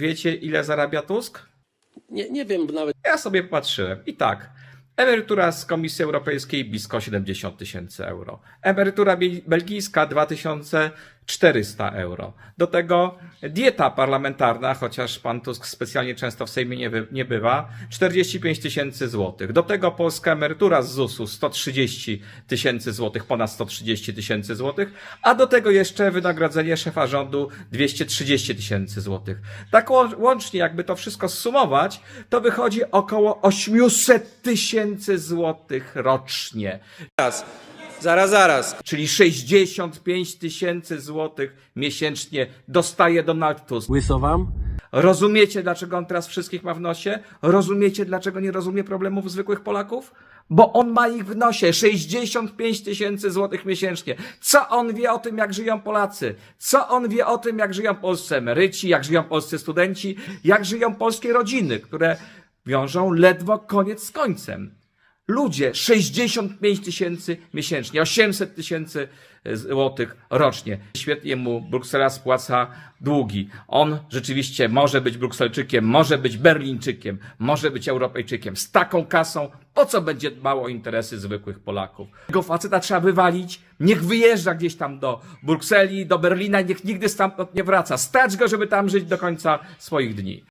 Wiecie, ile zarabia Tusk? Nie, nie wiem nawet. Ja sobie patrzyłem. I tak. Emerytura z Komisji Europejskiej blisko 70 tysięcy euro. Emerytura belgijska 2000 400 euro. Do tego dieta parlamentarna, chociaż pan Tusk specjalnie często w Sejmie nie, by, nie bywa, 45 tysięcy złotych. Do tego polska emerytura z ZUS-u 130 tysięcy złotych, ponad 130 tysięcy złotych, a do tego jeszcze wynagrodzenie szefa rządu 230 tysięcy złotych. Tak łącznie, jakby to wszystko sumować, to wychodzi około 800 tysięcy złotych rocznie. Teraz zaraz, zaraz. Czyli 65 tysięcy złotych miesięcznie dostaje Donald Tusk. Łyso wam? Rozumiecie, dlaczego on teraz wszystkich ma w nosie? Rozumiecie, dlaczego nie rozumie problemów zwykłych Polaków? Bo on ma ich w nosie 65 tysięcy złotych miesięcznie. Co on wie o tym, jak żyją Polacy? Co on wie o tym, jak żyją polscy emeryci, jak żyją polscy studenci, jak żyją polskie rodziny, które wiążą ledwo koniec z końcem. Ludzie, 65 tysięcy miesięcznie, 800 tysięcy złotych rocznie. Świetnie mu Bruksela spłaca długi. On rzeczywiście może być Brukselczykiem, może być Berlińczykiem, może być Europejczykiem. Z taką kasą po co będzie dbał o interesy zwykłych Polaków? Tego faceta trzeba wywalić, niech wyjeżdża gdzieś tam do Brukseli, do Berlina, niech nigdy stamtąd nie wraca. Stać go, żeby tam żyć do końca swoich dni.